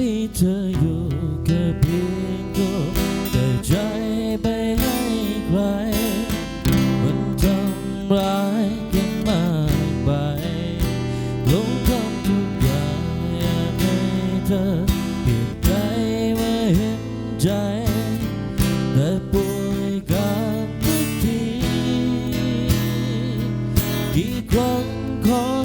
มีเธออยู่แค่เพียงตัวแต่ใจไปให้ใครมันทำร้ายกันมากไปลงทำทุกอย่างอยากให้เธอเปลี่ยนใจมาเห็นใจ แต่ป่วยกันทุกทีกี่ครั้งขอ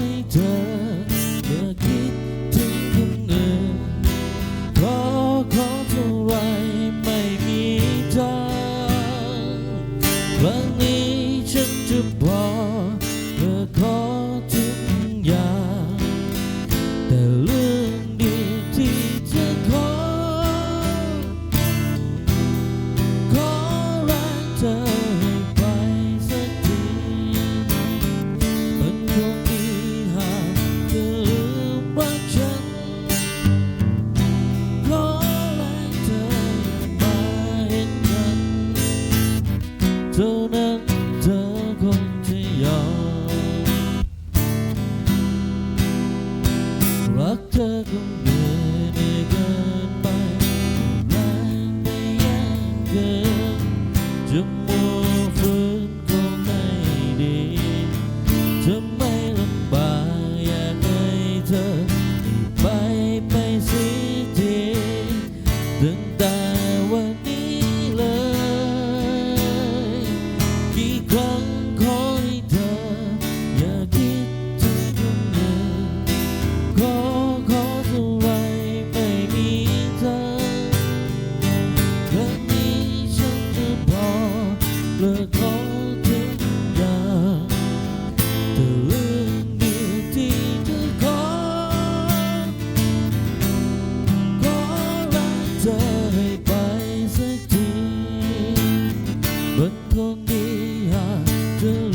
ตั้งแต่วันนี้เลย กี่ครั้งขอให้เธอ อย่าคิดถึงคนงนี้ขอขอสไว้ไม่มีเธอครั้งนี้ฉันจะพอเลิก 문공기야 들려.